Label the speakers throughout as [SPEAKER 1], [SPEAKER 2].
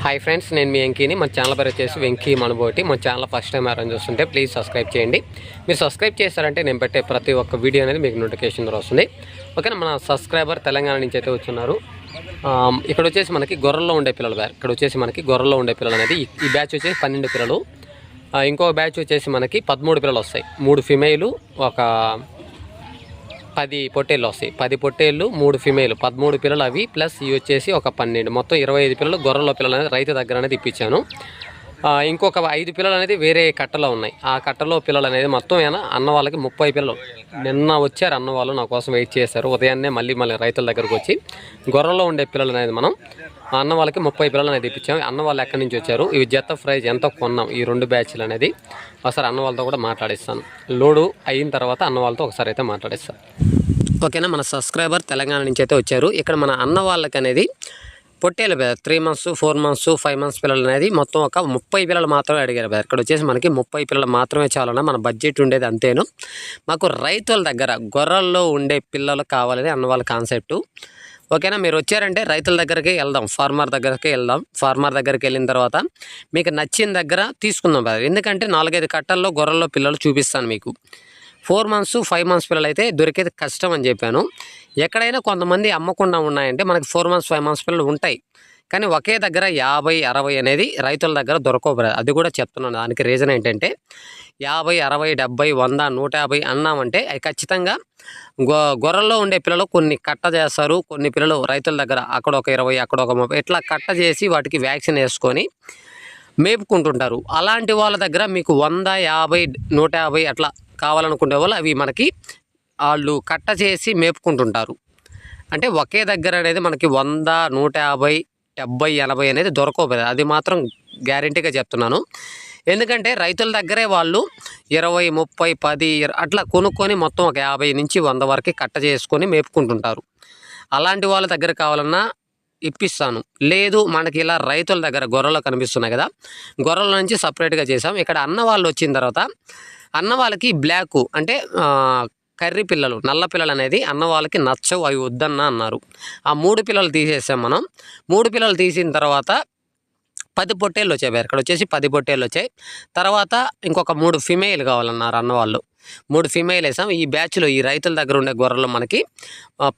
[SPEAKER 1] Hi friends నేను మీ వెంకీని. మన channel పేరు వచ్చేసి వెంకీ మనబోటి. మన ఛానల్ ఫస్ట్ టైం ఎవరైనా చూస్తుంటే ప్లీజ్ సబ్స్క్రైబ్ చేయండి. మీరు సబ్స్క్రైబ్ చేశారంటే నేను పెట్టే ప్రతి ఒక్క వీడియో అనేది మీకు నోటిఫికేషన్ ద్వారా వస్తుంది. ఓకేనా మన సబ్స్క్రైబర్ తెలంగాణ నుంచి అయితే వచ్చున్నారు. ఇక్కడ వచ్చేసి మనకి గొర్రెల్లో ఉండే పిల్లలు ఇక్కడ వచ్చేసి మనకి గొర్రెల్లో ఉండే పిల్లలు అనేది ఈ- బ్యాచ్ వచ్చేసి పన్నెండు పిల్లలు. ఇంకో బ్యాచ్ వచ్చేసి మనకి పదమూడు పిల్లలు వస్తాయి. మూడు ఫిమేలు ఒక పది పొట్టేళ్ళు వస్తాయి. పది పొట్టేళ్ళు మూడు ఫిమేల్. పదమూడు పిల్లలు అవి ప్లస్ ఇవి వచ్చేసి ఒక పన్నెండు. మొత్తం ఇరవై ఐదు పిల్లలు గొర్రెల పిల్లలు అనేది రైతు దగ్గర అనేది ఇప్పించాను. ఇంకొక ఐదు పిల్లలు అనేది వేరే కట్టలో ఉన్నాయి. ఆ కట్టలో పిల్లలు అనేది మొత్తం ఏమైనా అన్న వాళ్ళకి ముప్పై పిల్లలు. నిన్న వచ్చారు అన్న వాళ్ళు నా కోసం వెయిట్ చేశారు. ఉదయాన్నే మళ్ళీ మళ్ళీ రైతుల దగ్గరకు వచ్చి గొర్రెలో ఉండే పిల్లలు అనేది మనం అన్న వాళ్ళకి ముప్పై పిల్లలు అనేది ఇప్పించాం. అన్న వాళ్ళు ఎక్కడి నుంచి వచ్చారు? ఇవి జత ప్రైజ్ ఎంత కొన్నాం? ఈ రెండు బ్యాచ్లు అనేది ఒకసారి అన్న వాళ్ళతో కూడా మాట్లాడిస్తాను. లోడు అయిన తర్వాత అన్న వాళ్ళతో ఒకసారి అయితే మాట్లాడిస్తాను. ఓకేనా? మన సబ్స్క్రైబర్ తెలంగాణ నుంచి అయితే వచ్చారు. ఇక్కడ మన అన్న వాళ్ళకి అనేది పొట్టేలు brother. Three months four months five months పిల్లలు అనేది మొత్తం ఒక ముప్పై పిల్లలు మాత్రమే అడిగారు బ్రదర్. ఇక్కడ వచ్చేసి మనకి ముప్పై పిల్లలు మాత్రమే చాలన్నా మన బడ్జెట్ ఉండేది అంతేను. మాకు రైతుల దగ్గర గొర్రెల్లో ఉండే పిల్లలు కావాలని అన్న వాళ్ళ కాన్సెప్టు. ఓకేనా? మీరు వచ్చారంటే రైతుల దగ్గరికి వెళ్దాం ఫార్మర్ దగ్గరికి వెళ్దాం. ఫార్మర్ దగ్గరికి వెళ్ళిన తర్వాత మీకు నచ్చిన దగ్గర తీసుకుందాం బ్రదర్. ఎందుకంటే నాలుగైదు కట్టల్లో గొర్రెల్లో పిల్లలు చూపిస్తాను మీకు. ఫోర్ మంత్స్ ఫైవ్ మంత్స్ పిల్లలు అయితే దొరికేది కష్టం అని చెప్పాను. ఎక్కడైనా కొంతమంది అమ్మకుండా ఉన్నాయంటే మనకి ఫోర్ మంత్స్ ఫైవ్ మంత్స్ పిల్లలు ఉంటాయి. కానీ ఒకే దగ్గర యాభై అరవై అనేది రైతుల దగ్గర దొరకవు అది కూడా చెప్తున్నాను. దానికి రీజన్ ఏంటంటే యాభై అరవై డెబ్బై వంద నూట యాభై అన్నామంటే అవి ఖచ్చితంగా గొ గొర్రెల్లో ఉండే పిల్లలు కొన్ని కట్ట చేస్తారు. కొన్ని పిల్లలు రైతుల దగ్గర అక్కడ ఒక ఇరవై అక్కడ ఒక ముప్పై ఇట్లా కట్ట చేసి వాటికి వ్యాక్సిన్ వేసుకొని మేపుకుంటుంటారు. అలాంటి వాళ్ళ దగ్గర మీకు వంద యాభై నూట యాభై అట్లా కావాలనుకునే వాళ్ళు అవి మనకి వాళ్ళు కట్ట చేసి మేపుకుంటుంటారు. అంటే ఒకే దగ్గర అనేది మనకి వంద నూట యాభై డెబ్బై ఎనభై అనేది దొరకవు అది మాత్రం గ్యారంటీగా చెప్తున్నాను. ఎందుకంటే రైతుల దగ్గరే వాళ్ళు ఇరవై ముప్పై పది అట్లా కొనుక్కొని మొత్తం ఒక యాభై నుంచి వంద వరకు కట్ట చేసుకొని మేపుకుంటుంటారు. అలాంటి వాళ్ళ దగ్గర కావాలన్నా ఇప్పిస్తాను. లేదు మనకి ఇలా రైతుల దగ్గర గొర్రెలు కనిపిస్తున్నాయి కదా గొర్రెల నుంచి సపరేట్గా చేసాం ఇక్కడ అన్న వాళ్ళు వచ్చిన తర్వాత అన్న వాళ్ళకి బ్లాక్ అంటే కర్రీ పిల్లలు నల్ల పిల్లలు అనేది అన్న వాళ్ళకి నచ్చవు అవి వద్దన్న అన్నారు. ఆ మూడు పిల్లలు తీసేసాం మనం. మూడు పిల్లలు తీసిన తర్వాత పది పొట్టేళ్ళు వచ్చాయి ఇక్కడ వచ్చేసి పది పొట్టేళ్ళు వచ్చాయి. తర్వాత ఇంకొక మూడు ఫిమేల్ కావాలన్నారు అన్న వాళ్ళు. మూడు ఫిమేల్ వేసాం. ఈ బ్యాచ్లో ఈ రైతుల దగ్గర ఉండే గొర్రెలు మనకి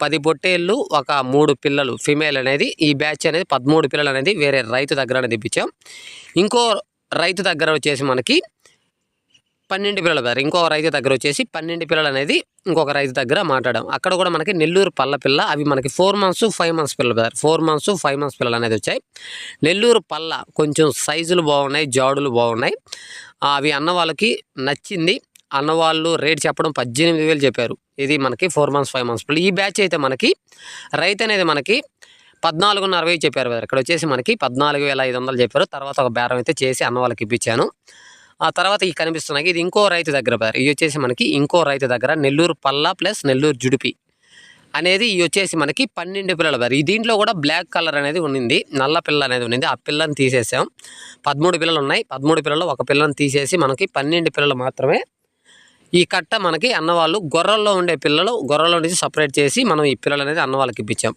[SPEAKER 1] పది పొట్టేళ్ళు ఒక మూడు పిల్లలు ఫిమేల్ అనేది ఈ బ్యాచ్ అనేది పదమూడు పిల్లలు అనేది వేరే రైతు దగ్గర అనేది ఇప్పించాం ఇంకో రైతు దగ్గర వచ్చేసి మనకి పన్నెండు పిల్లలు బ్రదర్ ఇంకొక రైతు దగ్గర వచ్చేసి పన్నెండు పిల్లలు అనేది ఇంకొక రైతు దగ్గర మాట్లాడాం. అక్కడ కూడా మనకి నెల్లూరు పల్ల పిల్ల అవి మనకి ఫోర్ మంత్స్ ఫైవ్ మంత్స్ పిల్లలు brother four months five months పిల్లలు అనేది వచ్చాయి. నెల్లూరు పల్ల కొంచెం సైజులు బాగున్నాయి జాడులు బాగున్నాయి. అవి అన్న వాళ్ళకి నచ్చింది. అన్నవాళ్ళు రేట్ చెప్పడం పద్దెనిమిది వేలు చెప్పారు. ఇది మనకి ఫోర్ మంత్స్ ఫైవ్ మంత్స్ పిల్లలు ఈ బ్యాచ్ అయితే మనకి రైతు అనేది మనకి పద్నాలుగున్నర వెయ్యి చెప్పారు కదా. ఇక్కడ వచ్చేసి మనకి పద్నాలుగు వేల ఐదు వందలు చెప్పారు. తర్వాత ఒక బేరం అయితే చేసి అన్న వాళ్ళకి ఇప్పించాను. ఆ తర్వాత ఈ కనిపిస్తున్నాయి. ఇది ఇంకో రైతు దగ్గర బ్రదర్. ఇది వచ్చేసి మనకి ఇంకో రైతు దగ్గర నెల్లూరు పల్లా ప్లస్ నెల్లూరు జుడిపి అనేది ఇవి వచ్చేసి మనకి పన్నెండు పిల్లల బ్రదర్. ఈ దీంట్లో కూడా బ్లాక్ కలర్ అనేది ఉండింది నల్ల పిల్ల అనేది ఉండింది ఆ పిల్లని తీసేసాం. పదమూడు పిల్లలు ఉన్నాయి. పదమూడు పిల్లలు ఒక పిల్లని తీసేసి మనకి పన్నెండు పిల్లలు మాత్రమే ఈ కట్ట మనకి అన్నవాళ్ళు గొర్రెల్లో ఉండే పిల్లలు గొర్రెల నుంచి సపరేట్ చేసి మనం ఈ పిల్లలు అనేది అన్నవాళ్ళకి ఇప్పించాం.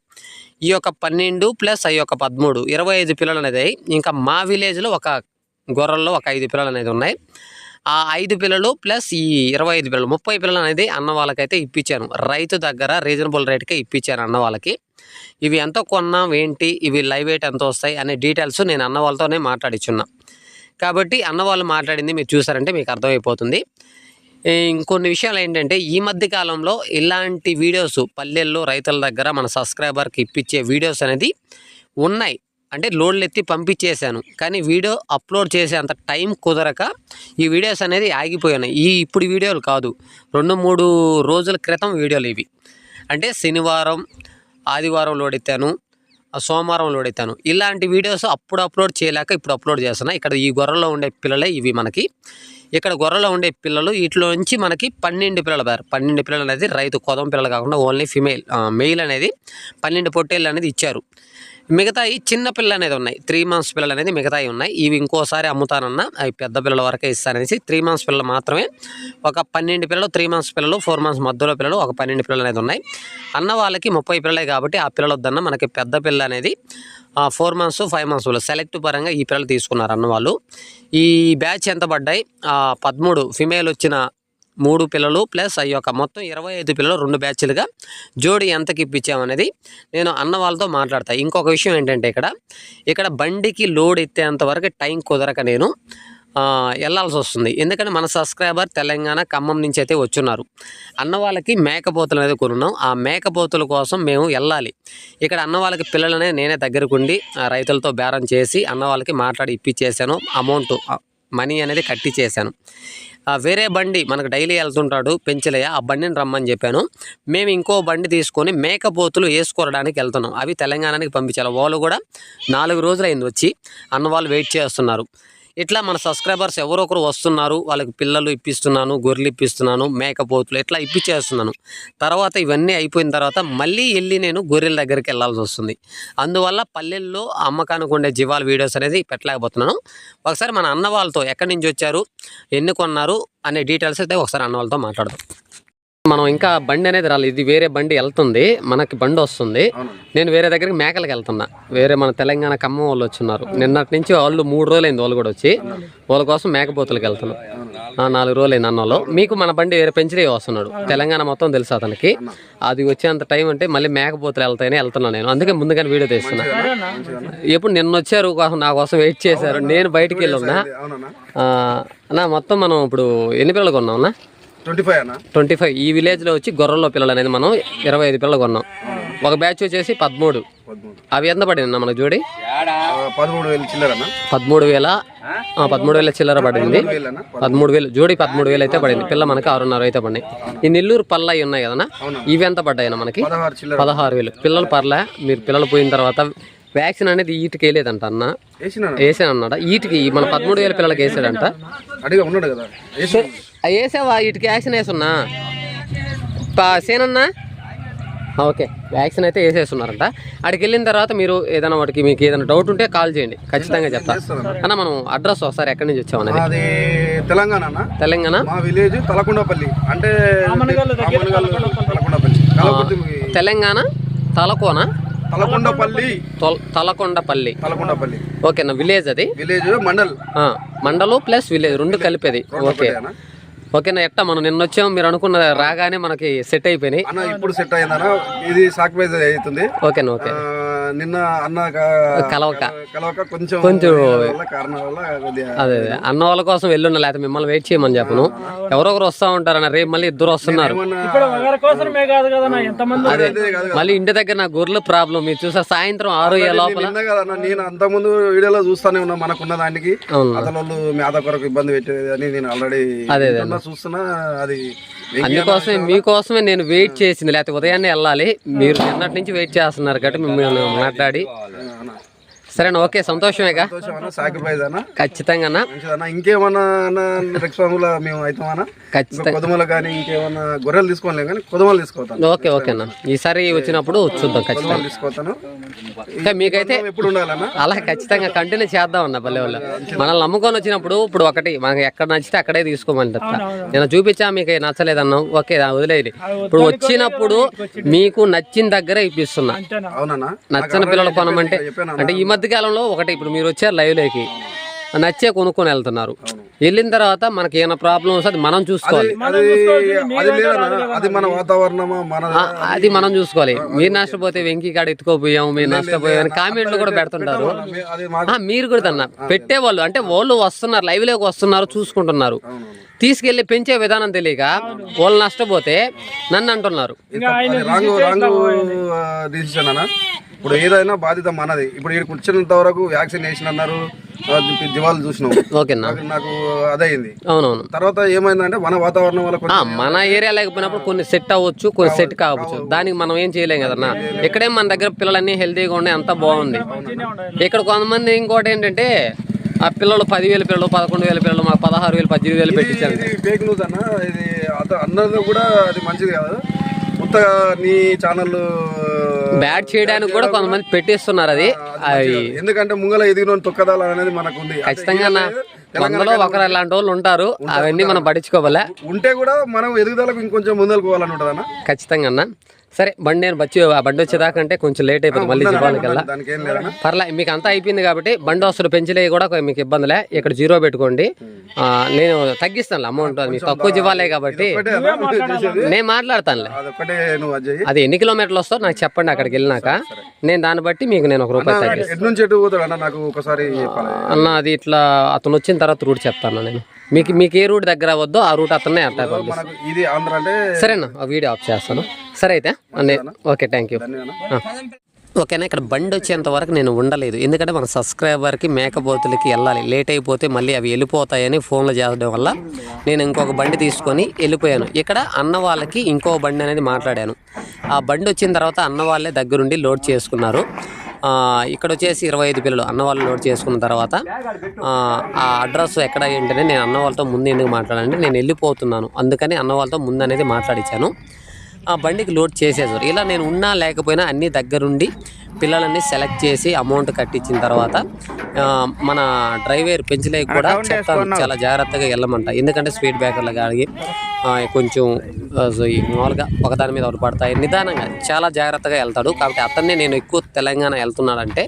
[SPEAKER 1] ఈ యొక్క పన్నెండు ప్లస్ ఈ యొక్క పదమూడు ఇరవై ఐదు పిల్లలు అనేది ఇంకా మా విలేజ్లో ఒక గొర్రెల్లో ఒక ఐదు పిల్లలు అనేది ఉన్నాయి. ఆ ఐదు పిల్లలు ప్లస్ ఈ ఇరవై ఐదు పిల్లలు ముప్పై పిల్లలు అనేది అన్న వాళ్ళకైతే ఇప్పించాను రైతు దగ్గర రీజనబుల్ రేట్కే ఇప్పించాను అన్న వాళ్ళకి. ఇవి ఎంత కొన్నాం ఏంటి ఇవి లైవ్ వెయిట్ ఎంత వస్తాయి అనే డీటెయిల్స్ నేను అన్న వాళ్ళతోనే మాట్లాడిచున్నా కాబట్టి అన్న వాళ్ళు మాట్లాడింది మీరు చూసారంటే మీకు అర్థమైపోతుంది. ఇంకొన్ని విషయాలు ఏంటంటే ఈ మధ్య కాలంలో ఇలాంటి వీడియోస్ పల్లెల్లో రైతుల దగ్గర మన సబ్స్క్రైబర్కి ఇప్పించే వీడియోస్ అనేది ఉన్నాయి. అంటే లోడ్లు ఎత్తి పంపించేశాను. కానీ వీడియో అప్లోడ్ చేసే అంత టైం కుదరక ఈ వీడియోస్ అనేది ఆగిపోయినాయి ఈ ఇప్పుడు వీడియోలు కాదు. రెండు మూడు రోజుల క్రితం వీడియోలు ఇవి. అంటే శనివారం ఆదివారం లోడ్ ఎత్తాను సోమవారం లోడ్ ఎత్తాను ఇలాంటి వీడియోస్ అప్పుడు అప్లోడ్ చేయలేక ఇప్పుడు అప్లోడ్ చేస్తున్నా. ఇక్కడ ఈ గొర్రెలో ఉండే పిల్లలే ఇవి మనకి. ఇక్కడ గొర్రెలో ఉండే పిల్లలు వీటిలో నుంచి మనకి పన్నెండు పిల్లలు పేరు పన్నెండు పిల్లలు అనేది రైతు కొదం పిల్లలు కాకుండా ఓన్లీ ఫిమేల్ మెయిల్ అనేది పన్నెండు పొట్టేళ్ళు అనేది ఇచ్చారు. మిగతాయి చిన్న పిల్లలు అనేది ఉన్నాయి. త్రీ మంత్స్ పిల్లలు అనేది మిగతాయి ఉన్నాయి. ఇవి ఇంకోసారి అమ్ముతానన్నా అవి పెద్ద పిల్లల వరకే ఇస్తాననేసి త్రీ మంత్స్ పిల్లలు మాత్రమే ఒక పన్నెండు పిల్లలు త్రీ మంత్స్ పిల్లలు ఫోర్ మంత్స్ మధ్యలో పిల్లలు ఒక పన్నెండు పిల్లలు అనేది ఉన్నాయి. అన్న వాళ్ళకి ముప్పై పిల్లలే కాబట్టి ఆ పిల్లలు వద్దన్న మనకి పెద్ద పిల్ల అనేది four months five months select పరంగా ఈ పిల్లలు తీసుకున్నారు అన్న వాళ్ళు. ఈ బ్యాచ్ ఎంత పడ్డాయి? పదమూడు ఫిమేల్ వచ్చిన మూడు పిల్లలు ప్లస్ అయ్యి ఒక మొత్తం ఇరవై ఐదు పిల్లలు రెండు బ్యాచ్లుగా జోడి ఎంతకి ఇప్పించామనేది నేను అన్న వాళ్ళతో మాట్లాడతాను ఇంకొక విషయం ఏంటంటే ఇక్కడ ఇక్కడ బండికి లోడ్ ఎత్తేంత వరకు టైం కుదరక నేను వెళ్ళాల్సి వస్తుంది. ఎందుకంటే మన సబ్స్క్రైబర్ తెలంగాణ ఖమ్మం నుంచి అయితే వచ్చున్నారు. అన్న వాళ్ళకి మేకపోతులు అనేది కొనున్నాం ఆ మేకపోతుల కోసం మేము వెళ్ళాలి. ఇక్కడ అన్న వాళ్ళకి పిల్లలనే నేనే దగ్గరకుండి రైతులతో బేరం చేసి అన్న వాళ్ళకి మాట్లాడి ఇప్పించేసాను అమౌంట్ మనీ అనేది కట్టి చేశాను వేరే బండి మనకు డైలీ వెళ్తుంటాడు పెంచలయ్య ఆ బండిని రమ్మని చెప్పాను. మేము ఇంకో బండి తీసుకొని మేకపోతులు వేసుకోవడానికి వెళ్తున్నాం. అవి తెలంగాణకి పంపించాలి. వాళ్ళు కూడా నాలుగు రోజులు అయింది వచ్చి అన్న వాళ్ళు వెయిట్ చేస్తున్నారు. ఇట్లా మన సబ్స్క్రైబర్స్ ఎవరో ఒకరు వస్తున్నారు వాళ్ళకి పిల్లలు ఇప్పిస్తున్నాను గొర్రెలు ఇప్పిస్తున్నాను మేకపోతులు ఇట్లా ఇప్పించేస్తున్నాను తర్వాత ఇవన్నీ అయిపోయిన తర్వాత మళ్ళీ వెళ్ళి నేను గొర్రెల దగ్గరికి వెళ్ళాల్సి వస్తుంది. అందువల్ల పల్లెల్లో అమ్మకానికి ఉండే జీవాల వీడియోస్ అనేది పెట్టలేకపోతున్నాను. ఒకసారి మన అన్న వాళ్ళతో ఎక్కడి నుంచి వచ్చారు ఎన్ని కొన్నారు అనే డీటెయిల్స్ అయితే ఒకసారి అన్న వాళ్ళతో మాట్లాడదాం. మనం ఇంకా బండి అనేది రాలేదు. ఇది వేరే బండి వెళ్తుంది. మనకి బండి వస్తుంది. నేను వేరే దగ్గరికి మేకలకు వెళ్తున్నా. వేరే మన తెలంగాణ ఖమ్మం వాళ్ళు వచ్చున్నారు. నిన్నటి నుంచి వాళ్ళు మూడు రోజులు అయింది వాళ్ళు కూడా వచ్చి. వాళ్ళ కోసం మేకపోతులకు వెళ్తున్నాం నాలుగు రోజులు అయింది అన్నలో మీకు మన బండి వేరే పెంచిదే వస్తున్నాడు. తెలంగాణ మొత్తం తెలుసు అతనికి. అది వచ్చేంత టైం అంటే మళ్ళీ మేకపోతులు వెళ్తాయని వెళ్తున్నాను నేను. అందుకే ముందుగానే వీడియో తీస్తున్నా. ఎప్పుడు నిన్న వచ్చారు నా కోసం వెయిట్ చేశారు. నేను బయటికి వెళ్ళి ఉన్నా
[SPEAKER 2] అవునన్నా.
[SPEAKER 1] ఆ, అన్న మొత్తం మనం ఇప్పుడు ఎన్ని పిల్లలు కొన్నాం అన్న?
[SPEAKER 2] ట్వంటీ ఫైవ్
[SPEAKER 1] ఈ విలేజ్లో వచ్చి గొర్రెల్లో పిల్లలు అనేది మనం ఇరవై ఐదు పిల్లలు కొన్నాం. ఒక బ్యాచ్ వచ్చేసి పదమూడు. అవి ఎంత పడింది మనకు చూడి
[SPEAKER 2] ఆ, పదమూడు వేలు చిల్లరన్న
[SPEAKER 1] పదమూడు వేల. ఆ, పదమూడు వేల చిల్లర పడింది. పదమూడు వేలు జోడి పదమూడు వేలు అయితే పడింది. పిల్ల మనకి ఆరున్నర అయితే పడినాయి ఈ నెల్లూరు పళ్ళ అవి ఉన్నాయి కదన్నా? ఇవి ఎంత పడ్డాయి మనకి?
[SPEAKER 2] చిల్లర.
[SPEAKER 1] పదహారు వేలు. పిల్లలు పర్లే. మీరు పిల్లలు పోయిన తర్వాత వ్యాక్సిన్ అనేది ఈటికి వేయలేదంట అన్న.
[SPEAKER 2] వేసిన
[SPEAKER 1] అన్నాడు? ఈటికి మన పదమూడు వేల పిల్లలకి వేసాడంట.
[SPEAKER 2] అడిగా ఉన్నాడు కదా.
[SPEAKER 1] వేసావా? వీటికి వ్యాక్సిన్ వేసున్నా. పా సేనన్నా? ఓకే వ్యాక్సిన్ అయితే వేసేస్తున్నారంట. అక్కడికి వెళ్ళిన తర్వాత మీరు ఏదైనా వాటికి మీకు ఏదైనా డౌట్ ఉంటే కాల్ చేయండి. ఖచ్చితంగా చెప్తా. అన్న మనం అడ్రస్ ఒకసారి ఎక్కడి నుంచి వచ్చామనేది
[SPEAKER 2] అది తెలంగాణ అన్న.
[SPEAKER 1] తెలంగాణ?
[SPEAKER 2] మా విలేజ్ తలకొండపల్లి. అంటే
[SPEAKER 1] తెలంగాణ తలకోన?
[SPEAKER 2] తలకొండపల్లి.
[SPEAKER 1] తొల్- తలకొండపల్లి.
[SPEAKER 2] తలకొండపల్లి.
[SPEAKER 1] ఓకేనా విలేజ్ అది.
[SPEAKER 2] విలేజ్ మండల్.
[SPEAKER 1] మండలం ప్లస్ విలేజ్ రెండు కలిపేది. ఓకే. ఓకేనా ఎట్టా మనం నిన్న వచ్చాము మీరు అనుకున్న రాగానే మనకి సెట్ అయిపోయినాయి.
[SPEAKER 2] ఇప్పుడు సెట్ అయిందన్న. ఇది సాక్వైజ్ అవుతుంది.
[SPEAKER 1] ఓకేనా ఓకే.
[SPEAKER 2] నిన్న అన్న
[SPEAKER 1] కలవక.
[SPEAKER 2] కలవక కొంచెం
[SPEAKER 1] కొంచెం
[SPEAKER 2] కారణం వల్ల
[SPEAKER 1] అదే అదే. అన్న వాళ్ళ కోసం వెళ్ళున్న లేకపోతే మిమ్మల్ని వెయిట్ చేయమని చెప్పను. ఎవరో ఒకరు వస్తా ఉంటారన్న రేపు మళ్ళీ ఇద్దరు వస్తున్నారు.
[SPEAKER 2] ఏమన్నా
[SPEAKER 3] ఇప్పుడు ఒకరి కోసమే కాదు కదా ఎంతమంది
[SPEAKER 1] అదే మళ్ళీ ఇంటి దగ్గర నా గొర్రెల ప్రాబ్లం మీరు చూసా సాయంత్రం ఆరు ఏ లోపల
[SPEAKER 2] నేను అంతకుముందు వీడియోలో చూస్తానే ఉన్నా మనకున్న దానికి.
[SPEAKER 1] అవును.
[SPEAKER 2] అతను వాళ్ళు మేత కొరకు ఇబ్బంది పెట్టేది అని నేను ఆల్రెడీ
[SPEAKER 1] అదే అదే
[SPEAKER 2] చూస్తున్నా అది
[SPEAKER 1] అందుకోసమే మీకోసమే నేను వెయిట్ చేసింది లేకపోతే ఉదయాన్నే వెళ్ళాలి. మీరు నిన్నటి నుంచి వెయిట్ చేస్తున్నారు కాబట్టి మిమ్మల్ని మాట్లాడి. సరేనా ఓకే సంతోషమేగా?
[SPEAKER 2] సాక్రిఫైజ్ అన్న
[SPEAKER 1] ఖచ్చితంగా అన్న.
[SPEAKER 2] ఇంకేమన్నా అన్న మేము అవుతామన్నా?
[SPEAKER 1] ఖచ్చితంగా.
[SPEAKER 2] కొదుమలు కానీ ఇంకేమన్నా గొర్రెలు తీసుకోలేం కానీ కొదుమలు తీసుకోతాను.
[SPEAKER 1] ఓకే ఓకే అన్న ఈసారి వచ్చినప్పుడు చూద్దాం ఖచ్చితంగా.
[SPEAKER 2] కొదుమలు తీసుకోతాను.
[SPEAKER 1] ఇంకా మీకైతే
[SPEAKER 2] ఎప్పుడు ఉండాలన్నా?
[SPEAKER 1] అలా ఖచ్చితంగా కంటిన్యూ చేద్దాం అన్న పల్లె వాళ్ళు. మనల్ని నమ్ముకొని వచ్చినప్పుడు ఇప్పుడు ఒకటి మనకి ఎక్కడ నచ్చితే అక్కడే తీసుకోమని చెప్తా. నేను చూపించా మీకు నచ్చలేదన్నాం ఓకే వదిలేది ఇప్పుడు వచ్చినప్పుడు మీకు నచ్చిన దగ్గర ఇప్పిస్తున్నా. నచ్చని పిల్లలు కొనమంటే అంటే ఈ మధ్య కాలంలో ఒకటి ఇప్పుడు మీరు వచ్చారు లైవ్లోకి నచ్చే కొనుక్కొని వెళ్తున్నారు. వెళ్ళిన తర్వాత మనకి ఏమైనా ప్రాబ్లం వస్తే అది మనం చూసుకోవాలి.
[SPEAKER 2] అది మన వాతావరణమా మన
[SPEAKER 1] ఆ, అది మనం చూసుకోవాలి. మీరు నష్టపోతే వెంకీ కాడ ఎత్తుకోపోయాం మీరు నష్టపోయాం కామెంట్లు కూడా పెడుతుంటారు.
[SPEAKER 2] అది మాకు
[SPEAKER 1] ఆ, మీరు కూడా తన్న. పెట్టేవాళ్ళు అంటే వాళ్ళు వస్తున్నారు లైవ్లోకి వస్తున్నారు చూసుకుంటున్నారు. తీసుకెళ్ళి పెంచే విధానం తెలియక వాళ్ళు నష్టపోతే నన్ను అంటున్నారు.
[SPEAKER 2] అది రాంగ్ రాంగ్ డిసిషన్ అన్న. ఇప్పుడు ఏదైనా బాధ్యత మనది. ఇప్పుడు ఇక్కడ కూర్చున్నంత వరకు వ్యాక్సిన్ వేసిన అన్నారు దివాలు చూసినాం.
[SPEAKER 1] ఓకేనా
[SPEAKER 2] నాకు- అదయింది.
[SPEAKER 1] అవునవును.
[SPEAKER 2] తర్వాత ఏమైందంటే మన వాతావరణం వల్ల
[SPEAKER 1] మన ఏరియా లేకపోయినప్పుడు కొన్ని సెట్ అవ్వచ్చు కొన్ని సెట్ కావచ్చు. దానికి మనం ఏం చేయలేం కదన్నా ఇక్కడే మన దగ్గర పిల్లలన్నీ హెల్తీగా ఉన్నాయి అంతా బాగుంది. ఇక్కడ కొంతమంది ఇంకోటి ఏంటంటే ఆ పిల్లలు పదివేల పిల్లలు పదకొండు వేల పిల్లలు మాకు పదహారు వేలు పద్దెనిమిది వేలు పెట్టించారు.
[SPEAKER 2] ఫేక్ న్యూస్ అన్న. ఇది కూడా అది మంచిది కాదు. నీ ఛానల్
[SPEAKER 1] బ్యాట్ చేయడానికి కూడా కొంతమంది పెట్టిస్తున్నారు అది.
[SPEAKER 2] ఎందుకంటే ముంగల ఎదిగిన తొక్కదాలు అనేది మనకు ఉంది
[SPEAKER 1] ఖచ్చితంగా వందలో ఒకరు ఇలాంటి వాళ్ళు ఉంటారు. అవన్నీ మనం పట్టించుకోవాలా?
[SPEAKER 2] ఉంటే కూడా మనం ఎదుగుదలకు ఇంకొంచెం ముందరకు పోవాలని ఉంటుంది అన్న
[SPEAKER 1] ఖచ్చితంగా అన్న. సరే బండి నేను వచ్చి ఆ బండి వచ్చేదాకా అంటే కొంచెం లేట్ అయిపోతుంది మళ్ళీ
[SPEAKER 2] లేదన్నా
[SPEAKER 1] పర్లే మీకు అంతా అయిపోయింది కాబట్టి బండి వస్తుంది పెంచలే కూడా మీకు ఇబ్బందిలే ఇక్కడ జీరో పెట్టుకోండి. నేను తగ్గిస్తాను అమౌంట్ అది మీకు తక్కువ జీవాలే కాబట్టి. నేను మాట్లాడతానులే.
[SPEAKER 2] అది
[SPEAKER 1] ఎన్ని కిలోమీటర్లు వస్తారో నాకు చెప్పండి అక్కడికి వెళ్ళినాక. నేను దాన్ని బట్టి మీకు నేను ఒక రూపాయి తగ్గిస్తాను
[SPEAKER 2] ఎటు నుంచి ఎటు పోతాడు అన్న నాకు ఒకసారి చెప్పాలి.
[SPEAKER 1] అన్న అది ఇట్లా అతను వచ్చిన తర్వాత రూట్ చెప్తాను నేను. మీకు మీకు ఏ రూట్ దగ్గర వద్దో ఆ రూట్ అతనే అట్లా పంపిస్తాను
[SPEAKER 2] మనకు ఇది ఆంధ్ర అంటే
[SPEAKER 1] సరేనా? ఆ వీడియో ఆఫ్ చేస్తాను. సరే అయితే అన్నీ ఓకే థ్యాంక్ యూ ఓకేనా? ఇక్కడ బండి వచ్చేంత వరకు నేను ఉండలేదు. ఎందుకంటే మన సబ్స్క్రైబర్కి మేకపోతులకి వెళ్ళాలి. లేట్ అయిపోతే మళ్ళీ అవి వెళ్ళిపోతాయని ఫోన్లో చేయడం వల్ల నేను ఇంకొక బండి తీసుకొని వెళ్ళిపోయాను. ఇక్కడ అన్న వాళ్ళకి ఇంకో బండి అనేది మాట్లాడాను. ఆ బండి వచ్చిన తర్వాత అన్న వాళ్ళే దగ్గరుండి లోడ్ చేసుకున్నారు. ఇక్కడ వచ్చేసి ఇరవై ఐదు పిల్లలు అన్న వాళ్ళు లోడ్ చేసుకున్న తర్వాత ఆ, అడ్రస్ ఎక్కడ ఏంటనే నేను అన్న వాళ్ళతో ముందు ఎందుకు మాట్లాడాలంటే నేను వెళ్ళిపోతున్నాను. అందుకని అన్న వాళ్ళతో ముందు అనేది మాట్లాడించాను ఆ బండికి లోడ్ చేసేసారు ఇలా నేను ఉన్నా లేకపోయినా అన్ని దగ్గరుండి పిల్లలన్నీ సెలెక్ట్ చేసి అమౌంట్ కట్టించిన తర్వాత మన డ్రైవర్ పెంచలే కూడా చెప్తాను చాలా జాగ్రత్తగా వెళ్ళమంట. ఎందుకంటే స్పీడ్ బ్రేకర్లు ఆ, కొంచెం మామూలుగా ఒకదాని మీద ఒకటి పడతాయి. నిదానంగా చాలా జాగ్రత్తగా వెళ్తాడు. కాబట్టి అతన్ని నేను ఎక్కువ తెలంగాణ వెళ్తున్నాడంటే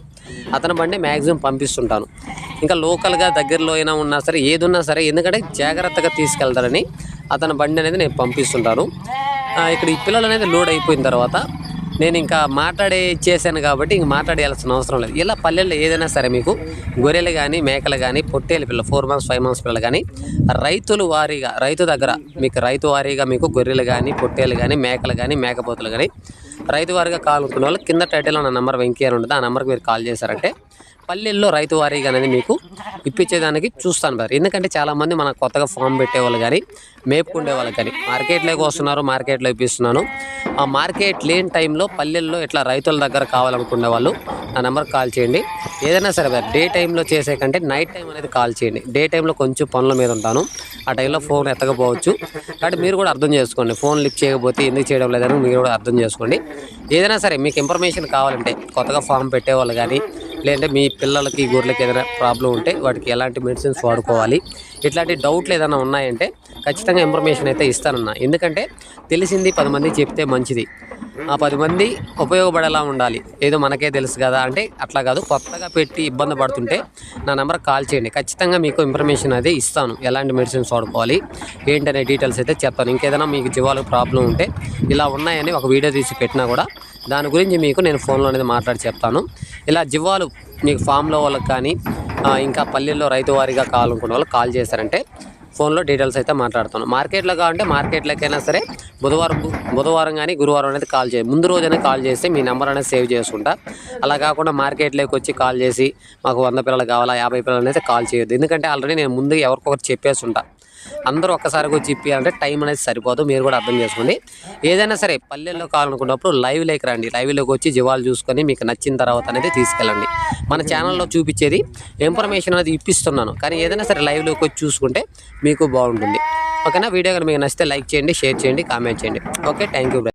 [SPEAKER 1] అతని బండి మ్యాక్సిమం పంపిస్తుంటాను. ఇంకా లోకల్గా దగ్గరలో అయినా ఉన్నా సరే ఏది ఉన్నా సరే ఎందుకంటే జాగ్రత్తగా తీసుకెళ్తాడని అతని బండి అనేది నేను పంపిస్తుంటాను. ఇక్కడ ఈ పిల్లలు అనేది లోడ్ అయిపోయిన తర్వాత నేను ఇంకా మాట్లాడే చేశాను కాబట్టి ఇంక మాట్లాడేయాల్సిన అవసరం లేదు. ఇలా పల్లెల్లో ఏదైనా సరే మీకు గొర్రెలు కానీ మేకలు కానీ పొట్టేలు పిల్లలు ఫోర్ మంత్స్ ఫైవ్ మంత్స్ పిల్లలు కానీ రైతులు వారీగా రైతు దగ్గర మీకు రైతు వారీగా మీకు గొర్రెలు కానీ పొట్టేలు కానీ మేకలు కానీ మేకపోతులు కానీ రైతు వారీగా కాల్ అనుకున్న వాళ్ళు కింద టైటిల్లో నా నెంబర్ వెంకీ అని ఉంటుంది. ఆ నెంబర్కి మీరు కాల్ చేశారంటే పల్లెల్లో రైతు వారీగా అనేది మీకు ఇప్పించేదానికి చూస్తాను బ్రదర్. ఎందుకంటే చాలామంది మన కొత్తగా ఫామ్ పెట్టేవాళ్ళు కానీ మేపుకుండే వాళ్ళు కానీ మార్కెట్లోకి వస్తున్నారు మార్కెట్లో ఇప్పిస్తున్నాను. ఆ మార్కెట్ లేని టైంలో పల్లెల్లో ఇట్లా రైతుల దగ్గర కావాలనుకునే వాళ్ళు నా నెంబర్కి కాల్ చేయండి. ఏదైనా సరే బ్రదర్ డే టైంలో చేసే కంటే నైట్ టైం అనేది కాల్ చేయండి. డే టైంలో కొంచెం పనుల మీద ఉంటాను. ఆ టైంలో ఫోన్ ఎత్తకపోవచ్చు. కాబట్టి మీరు కూడా అర్థం చేసుకోండి. ఫోన్ లిఫ్ట్ చేయకపోతే ఎందుకు చేయడం లేదని మీరు కూడా అర్థం చేసుకోండి. ఏదైనా సరే మీకు ఇన్ఫర్మేషన్ కావాలంటే కొత్తగా ఫామ్ పెట్టేవాళ్ళు కానీ లేదంటే మీ పిల్లలకి గొర్రెలకి ఏదైనా ప్రాబ్లం ఉంటే వాటికి ఎలాంటి మెడిసిన్స్ వాడుకోవాలి? ఇట్లాంటి డౌట్లు ఏదైనా ఉన్నాయంటే ఖచ్చితంగా ఇన్ఫర్మేషన్ అయితే ఇస్తానన్నా. ఎందుకంటే తెలిసింది పది మంది చెప్తే మంచిది. ఆ పది మంది ఉపయోగపడేలా ఉండాలి. ఏదో మనకే తెలుసు కదా అంటే అట్లా కాదు. కొత్తగా పెట్టి ఇబ్బంది పడుతుంటే నా నెంబర్ కాల్ చేయండి. ఖచ్చితంగా మీకు ఇన్ఫర్మేషన్ అయితే ఇస్తాను. ఎలాంటి మెడిసిన్స్ వాడుకోవాలి? ఏంటనే డీటెయిల్స్ అయితే చెప్తాను. ఇంకేదైనా మీకు జీవాలు ప్రాబ్లం ఉంటే ఇలా ఉన్నాయని ఒక వీడియో తీసి పెట్టినా కూడా దాని గురించి మీకు నేను ఫోన్లో అనేది మాట్లాడి చెప్తాను. ఇలా జివ్వాలు మీకు ఫామ్లో వాళ్ళకి కానీ ఇంకా పల్లెల్లో రైతు వారీగా కావాలనుకున్న వాళ్ళు కాల్ చేశారంటే ఫోన్లో డీటెయిల్స్ అయితే మాట్లాడుతున్నాను మార్కెట్లో కావాలంటే మార్కెట్లోకైనా సరే బుధవారం బుధవారం కానీ గురువారం అనేది కాల్ చేయండి ముందు రోజైనా కాల్ చేస్తే మీ నెంబర్ అనేది సేవ్ చేసుకుంటా. అలా కాకుండా మార్కెట్లోకి వచ్చి కాల్ చేసి మాకు వంద పిల్లలు కావాలా యాభై పిల్లలు అనేది కాల్ చేయొద్దు. ఎందుకంటే ఆల్రెడీ నేను ముందు ఎవరికొకరు చెప్పేసి ఉంటా. అందరూ ఒక్కసారిగా వచ్చి ఇప్పియాలంటే టైం అనేది సరిపోదు. మీరు కూడా అర్థం చేసుకోండి. ఏదైనా సరే పల్లెల్లో కావాలనుకున్నప్పుడు లైవ్ లేక రండి. లైవ్లోకి వచ్చి జీవాలు చూసుకొని మీకు నచ్చిన తర్వాత అనేది తీసుకెళ్ళండి. మన ఛానల్లో చూపించేది ఇన్ఫర్మేషన్ అనేది ఇప్పిస్తున్నాను. కానీ ఏదైనా సరే లైవ్లోకి వచ్చి చూసుకుంటే మీకు బాగుంటుంది. ఓకేనా? వీడియో కనుక మీకు నచ్చితే లైక్ చేయండి షేర్ చేయండి కామెంట్ చేయండి. Okay thank you